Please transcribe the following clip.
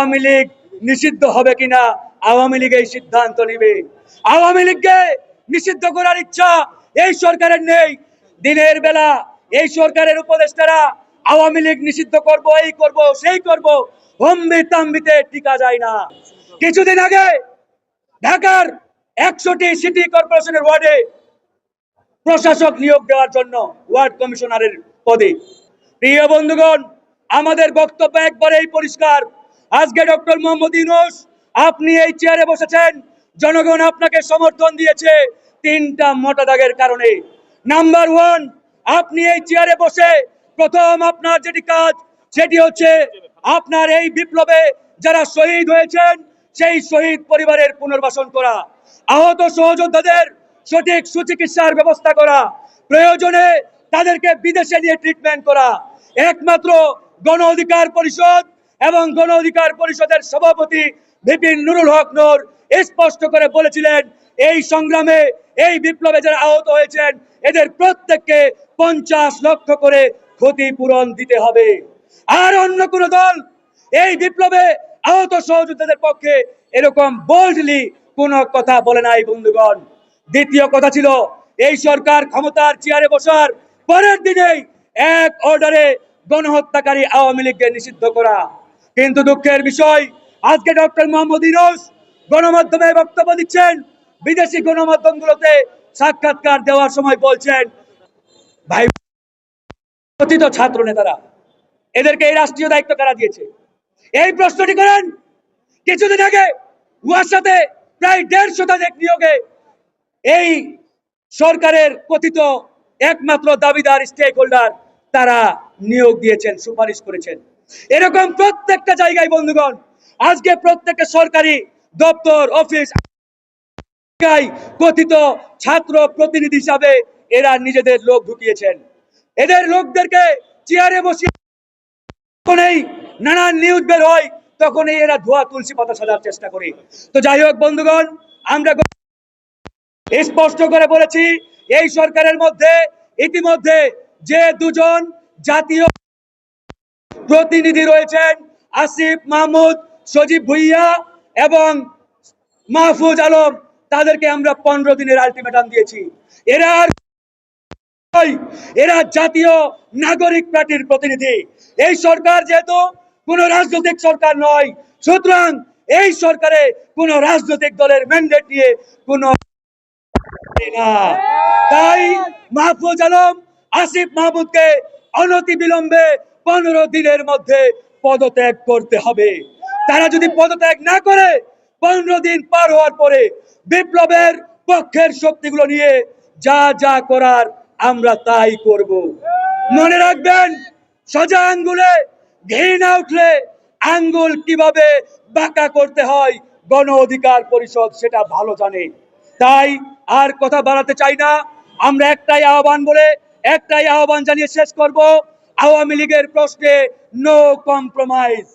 আওয়ামী লীগ নিষিদ্ধ হবে কিনা? আওয়ামী লীগ এই সিদ্ধান্ত নিবে। আওয়ামী লীগকে নিষিদ্ধ করার ইচ্ছা এই সরকারের নেই। দিনের বেলা এই সরকারের উপদেষ্টারা আওয়ামী লীগ নিষিদ্ধ করব, এই করব, সেই করব, হম্বি তাম্বিতে টিকা যায় না। কিছুদিন আগে ঢাকার একশোটি সিটি কর্পোরেশনের ওয়ার্ডে প্রশাসক নিয়োগ দেওয়ার জন্য ওয়ার্ড কমিশনারের পদে। প্রিয় বন্ধুগণ, আমাদের বক্তব্য একবারেই পরিষ্কার। আজকে ডক্টর মোহাম্মদ ইউনুস, আপনি এই চেয়ারে বসেছেন। জনগণ আপনাকে সমর্থন দিয়েছে তিনটা মোটা দাগের কারণে। নাম্বার ওয়ান আপনি এই চেয়ারে বসে প্রথম আপনার যেটি কাজ, সেটি হচ্ছে আপনার এই বিপ্লবে যারা শহীদ হয়েছেন, সেই শহীদ পরিবারের পুনর্বাসন করা। আহত সহযোদ্ধাদের সঠিক সুচিকিৎসার ব্যবস্থা করা। প্রয়োজনে তাদেরকে বিদেশে নিয়ে ট্রিটমেন্ট করা। একমাত্র গণ অধিকার পরিষদ এবং গণ অধিকার পরিষদের সভাপতি বিপিন নুরুল হক নূর স্পষ্ট করে বলেছিলেন, এই সংগ্রামে এই বিপ্লবে যারা আহত হয়েছেন, এদের প্রত্যেককে পঞ্চাশ লক্ষ করে ক্ষতিপূরণ দিতে হবে। আর অন্য কোন দল এই বিপ্লবে আহত সহযোদ্ধাদের পক্ষে এরকম বোল্ডলি কোন কথা বলে নাই, বন্ধুগণ। দ্বিতীয় কথা ছিল, এই সরকার ক্ষমতার চেয়ারে বসার পরের দিনেই এক অর্ডারে গণহত্যাকারী আওয়ামী লীগকে নিষিদ্ধ করা। কিন্তু দুঃখের বিষয়, আজকে ডক্টর মোহাম্মদ ইউনুস গণমাধ্যমে বক্তব্য দিচ্ছেন। বিদেশি গণমাধ্যমগুলোতে সাক্ষাৎকার দেওয়ার সময় বলছেন, ভাই, কথিত ছাত্র নেতারা, এদেরকে এই রাষ্ট্রীয় দায়িত্ব কারা দিয়েছে? এই প্রশ্নটি করেন, কিছুদিন আগে উহার সাথে প্রায় দেড় শতাধিক নিয়োগে এই সরকারের কথিত একমাত্র দাবিদার স্টেক হোল্ডার তারা নিয়োগ দিয়েছেন, সুপারিশ করেছেন। এরকম প্রত্যেকটা জায়গায়, বন্ধুগণ, আজকে প্রত্যেকটা সরকারি দপ্তর, অফিস কথিত ছাত্র প্রতিনিধি হিসাবে এরা নিজেদের লোক ঢুকিয়েছেন। এদের লোকদেরকে চেয়ারে বসিয়ে নানান নিউজ বের হয়, তখনই এরা ধোয়া তুলসী পাতা সাজার চেষ্টা করে। তো যাই হোক, বন্ধুগণ, আমরা স্পষ্ট করে বলেছি, এই সরকারের মধ্যে ইতিমধ্যে যে দুজন জাতীয় প্রতিনিধি রয়েছেন আসিফ মাহমুদ, সজীব ভুইয়া এবং মাহফুজ আলম। তাদেরকে আমরা পনেরো দিনের আলটিমেটাম দিয়েছি। এরা এরা জাতীয় নাগরিক পার্টির প্রতিনিধি। এই সরকার যেহেতু কোন রাজনৈতিক সরকার নয়, সুতরাং এই সরকারে কোন রাজনৈতিক দলের ম্যান্ডেট নিয়ে কোন তাই মাহফুজ আলম, আসিফ মাহমুদকে অনতি বিলম্বে পনেরো দিনের মধ্যে পদত্যাগ করতে হবে। তারা যদি পদত্যাগ না করে, পনেরো দিন পার হওয়ার পরে বিপ্লবের পক্ষের শক্তিগুলো নিয়ে যা যা করার আমরা তাই করব। মনে রাখবেন, সোজা আঙ্গুলে, ঘৃণা উঠলে আঙ্গুল কীভাবে বাঁকা করতে হয় গণ অধিকার পরিষদ সেটা ভালো জানে। তাই আর কথা বাড়াতে চাই না। আমরা একটাই আহ্বান বলে একটাই আহ্বান জানিয়ে শেষ করব। আওয়ামী লীগের প্রশ্নে নো কম্প্রোমাইজ